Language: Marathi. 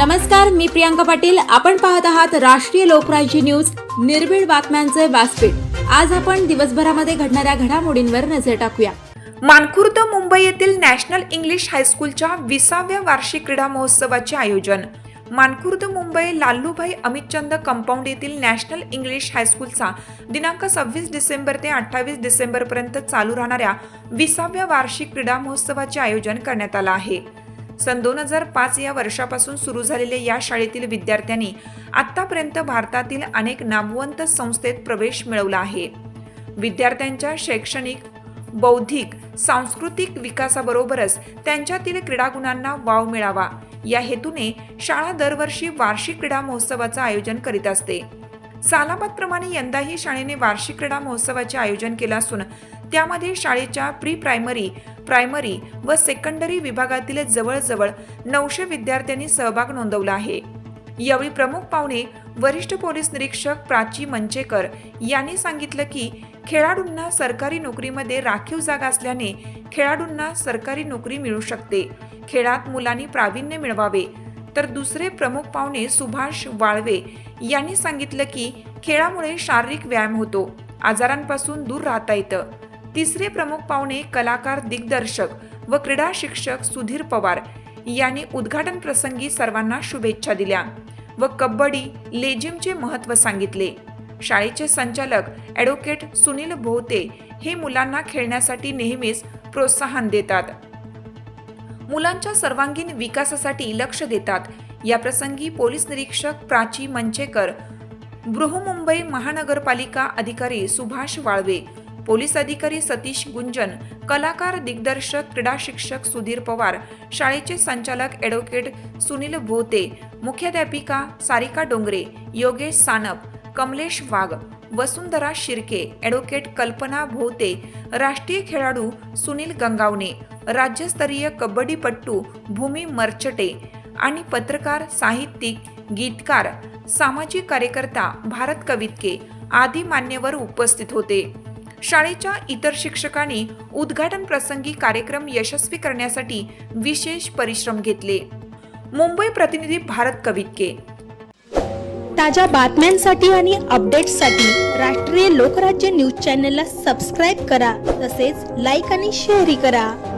नमस्कार मी प्रियांका पाटील. आपण पाहत आहात राष्ट्रीय लोकराज्य न्यूज. निर्भीड बातम्यांचे व्यासपीठ. आज आपण दिवसभरामध्ये घडणाऱ्या घडामोडींवर नजर टाकूया. मानखुर्द मुंबई येथील नॅशनल इंग्लिश हायस्कूलच्या विसाव्या वार्षिक क्रीडा महोत्सवाचे आयोजन. मानखुर्द मुंबई लालूभाई अमितचंद कंपाऊंड येथील नॅशनल इंग्लिश हायस्कूलचा दिनांक सव्वीस डिसेंबर ते अठ्ठावीस डिसेंबरपर्यंत चालू राहणाऱ्या विसाव्या वार्षिक क्रीडा महोत्सवाचे आयोजन करण्यात आलं आहे. सन दोन हजार पाच या वर्षापासून सुरू झालेल्या या शाळेतील विद्यार्थ्यांनी आतापर्यंत भारतातील अनेक नामवंत संस्थेत प्रवेश मिळवला आहे. विद्यार्थ्यांच्या शैक्षणिक बौद्धिक सांस्कृतिक विकासाबरोबरच त्यांच्यातील क्रीडागुणांना वाव मिळावा. या हेतूने शाळा दरवर्षी वार्षिक क्रीडा महोत्सवाचं आयोजन करीत असते. सालाबादप्रमाणे यंदाही शाळेने वार्षिक क्रीडा महोत्सवाचे आयोजन केलं असून त्यामध्ये शाळेच्या प्री प्रायमरी प्रायमरी व सेकंडरी विभागातील जवळजवळ नऊशे विद्यार्थ्यांनी सहभाग नोंदवला आहे. यावेळी प्रमुख पाहुणे वरिष्ठ पोलीस निरीक्षक प्राची मंचेकर यांनी सांगितलं की खेळाडूंना सरकारी नोकरीमध्ये राखीव जागा असल्याने खेळाडूंना सरकारी नोकरी मिळू शकते. खेळात मुलांनी प्रावीण्य मिळवावे. तर दुसरे प्रमुख पाहुणे सुभाष वाळवे यांनी सांगितलं की खेळामुळे शारीरिक व्यायाम होतो आजारांपासून दूर राहता येतं. तिसरे प्रमुख पाहुणे कलाकार दिग्दर्शक व क्रीडा शिक्षक सुधीर पवार यांनी उद्घाटन प्रसंगी सर्वांना शुभेच्छा दिल्या व कबड्डी लेझिमचे महत्त्व सांगितले. शाळेचे संचालक ॲडव्होकेट सुनील भोवते हे मुलांना खेळण्यासाठी नेहमीच प्रोत्साहन देतात. मुलांच्या सर्वांगीण विकासासाठी लक्ष देतात. या प्रसंगी पोलीस निरीक्षक प्राची मंचेकर बृहमुंबई महानगरपालिका अधिकारी सुभाष वाळवे पोलीस अधिकारी सतीश गुंजन कलाकार दिग्दर्शक क्रीडा शिक्षक सुधीर पवार शाळेचे संचालक ॲडव्होकेट सुनील भोते मुख्याध्यापिका सारिका डोंगरे योगेश सानप कमलेश वाघ वसुंधरा शिर्के ॲडव्होकेट कल्पना भोते राष्ट्रीय खेळाडू सुनील गंगावणे राज्यस्तरीय कबड्डीपट्टू भूमी मर्चटे आणि पत्रकार साहित्यिक गीतकार सामाजिक कार्यकर्ता भारत कवितके आदी मान्यवर उपस्थित होते. शाळेच्या इतर शिक्षकांनी उद्घाटन प्रसंगी कार्यक्रम यशस्वी करण्यासाठी विशेष परिश्रम घेतले. मुंबई प्रतिनिधी भारत कवितके. ताज्या बातम्यांसाठी आणि अपडेट्ससाठी राष्ट्रीय लोकराज्य न्यूज चॅनलला सबस्क्राईब करा. तसेच लाईक आणि शेअरही करा.